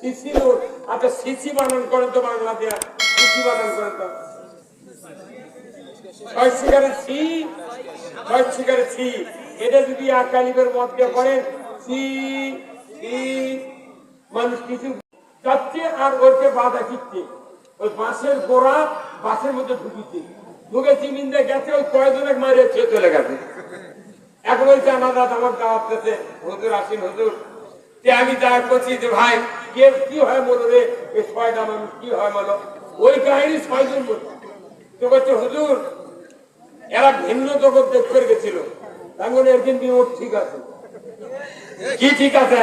CC আচ্ছা CC বানান করেন তো বাংলা সিসি বানান করেন তো। যদি আর ওরকে বাধা দিচ্ছে। ওই বাঁশের গোড়া বাসের মধ্যে ঢুকিছে। ঢুকে চিমিন্দে গেছে, ওই কয়জনে মারে চলে গেছে। এখন ওই আমার দাওয়াত হুজুর আসেন, হুজুর। আমি যা করছি যে ভাই কে, কি হয় এই ছয়টা মানুষ কি হয় বলো? ওই কাহিনী ছয়জন তো বলছে, হুজুর, এরা ভিন্ন জগৎ দেখতে গেছিল। একদিন ওর ঠিক আছে। কি ঠিক আছে?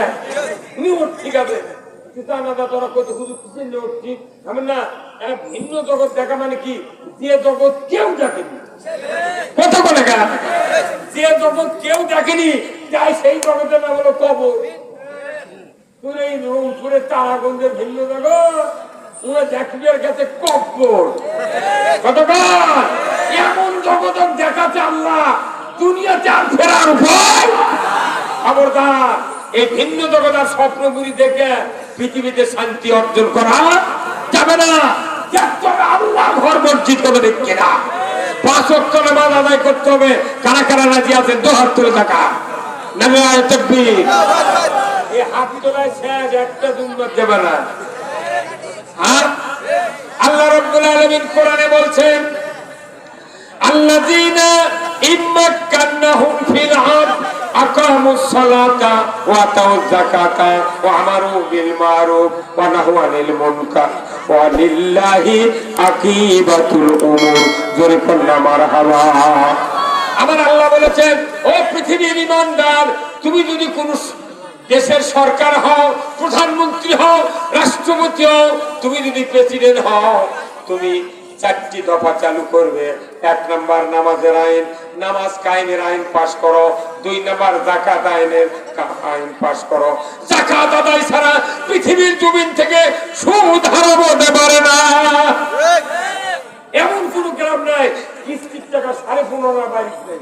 ওর ঠিক আছে। কত হুজুর মানে কেউ দেখেনি। করে যে জগৎ কেউ দেখেনি তাই সেই জগতের নাম হলো কবর। তোর এই রংপুরের তারাগঞ্জের ভিন্ন জগৎ ওরা দেখবি কাছে কবর কতটা এমন জগৎ দেখাচ্ছে আল্লাহ, দুনিয়াতে আর ফেরার উপায় খবরদার, এই ভিন্ন জগতার স্বপ্নগুলি দেখে পৃথিবীতে শান্তি অর্জন করা যাবে না। আল্লাহ ঘর মসজিদ করে দেখছে না। পাঁচ নামাজ আদায় করতে হবে। কারা কারা রাজি আছেন? দোহার তুলে থাকা নামে আয় তকবীর। এই হাত তোলায় শেষ, একটা দেবে না। আল্লাহ আলামিন কোরআনে বলছেন ফিল আকামুস সালাতা ওয়া আতাউয যাকাতা ওয়া আমারু বিল মারুফ ওয়া নাহু আনিল মুনকার ওয়া লিল্লাহি আকিবাতুল উমুর। জোরে মারহাবা। আমার আল্লাহ বলেছেন, ও পৃথিবীর ইমানদার, তুমি যদি কোন দেশের সরকার হও, প্রধানমন্ত্রী হও, রাষ্ট্রপতি হও, তুমি যদি প্রেসিডেন্ট হও, তুমি চারটি দফা চালু করবে। এক নম্বর নামাজের আইন, নামাজ কায়েমের আইন পাশ করো। দুই নম্বর জাকাত আইনের আইন পাশ করো। জাকাত আদায় ছাড়া পৃথিবীর জমিন থেকে সুদ হারাবো হতে পারে না। এমন কোন গ্রাম নাই কিস্তির টাকা সাড়ে পনেরো বাড়ি নেই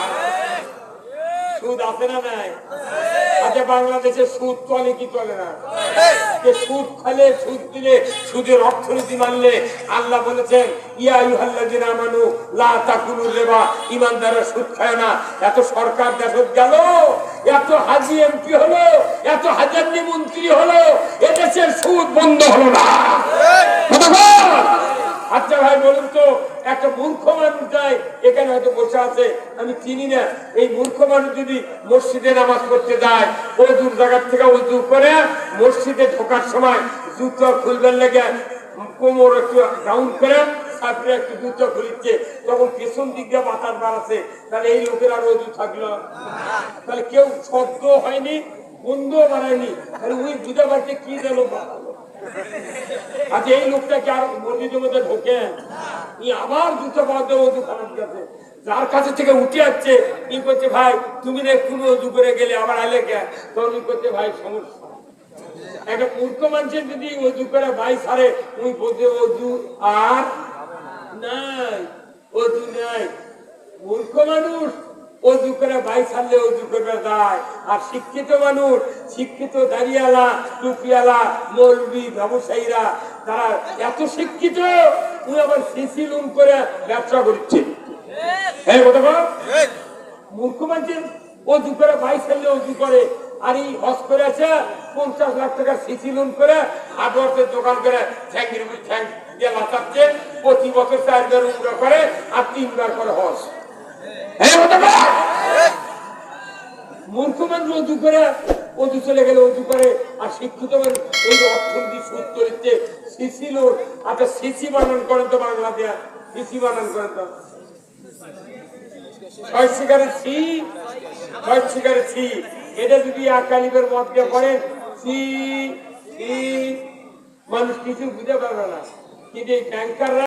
সুদ আছে না নাই? আচ্ছা বাংলাদেশে সুদ চলে কি চলে না? যে সুদ খালে সুদ দিলে সুদের অর্থনীতি মানলে আল্লাহ বলেছেন ইয়া ইউহাল্লাযিনা আমানু লা তাকুলু রিবা। ইমানদাররা সুদ খায় না। এত সরকার দেশত গেল এত হাজি এমপি হলো এত মন্ত্রী হলো এদেশের সুদ বন্ধ হলো না। আচ্ছা ভাই বলুন তো একটা মূর্খ মানুষ যায়, এখানে হয়তো বসে আছে। আমি চিনি না। এই মূর্খ মানুষ যদি মসজিদে নামাজ পড়তে যায় অজুর জায়গার থেকে অজু করে মসজিদে ঢোকার সময় জুতো খুলবেন লেগে, কোমর একটু ডাউন করে লোকের আর কেউ শব্দ হয়নি তাহলে কি আচ্ছা এই মসজিদের মধ্যে ঢোকে আবার বাদ দেবো অজু খারাপ গেছে। যার কাছে থেকে উঠে আসছে, ই করছে ভাই, তুমি না অজু করে গেলে আমার আলে তখন করছে ভাই, সমস্যা একটা মূর্খ মানুষের যদি অজু করে, ভাই, সারে উনি বলছে অজু আর নাই, অজু নাই। মূর্খ মানুষ অজু করে ভাই ছাড়লে অজু করবে যায় আর শিক্ষিত মানুষ শিক্ষিত দাঁড়িয়ালা টুপিয়ালা মৌলবি ব্যবসায়ীরা তারা এত শিক্ষিত তুই আবার সিসি লুম করে ব্যবসা করছে। হ্যাঁ কথা বল? মূর্খ মানুষের অজু করে ভাই ছাড়লে অজু করে। আর এই হজ করে আছে পঞ্চাশ লাখ টাকা সিসি লোন করে হার্ডওয়ার্সের দোকান করে ঠ্যাঙ্গির উপর ঠ্যাং দিয়ে লাচাচ্ছে প্রতি বছর চারবার উমরা করে আর তিনবার করে হজ। হ্যাঁ কথা? মূর্খ মানুষ অজু করে, অজু চলে গেলে অজু করে, আর শিক্ষিত এই অর্থনীতি সুদ সিসি লোন আচ্ছা সিসি বানান করেন তো বাংলা দেয়া সিসি বানান করেন তো। এটা যদি আকালিবের মধ্যে করেন সি মানুষ কিছু বুঝতে পারবে না। কিন্তু এই ব্যাংকাররা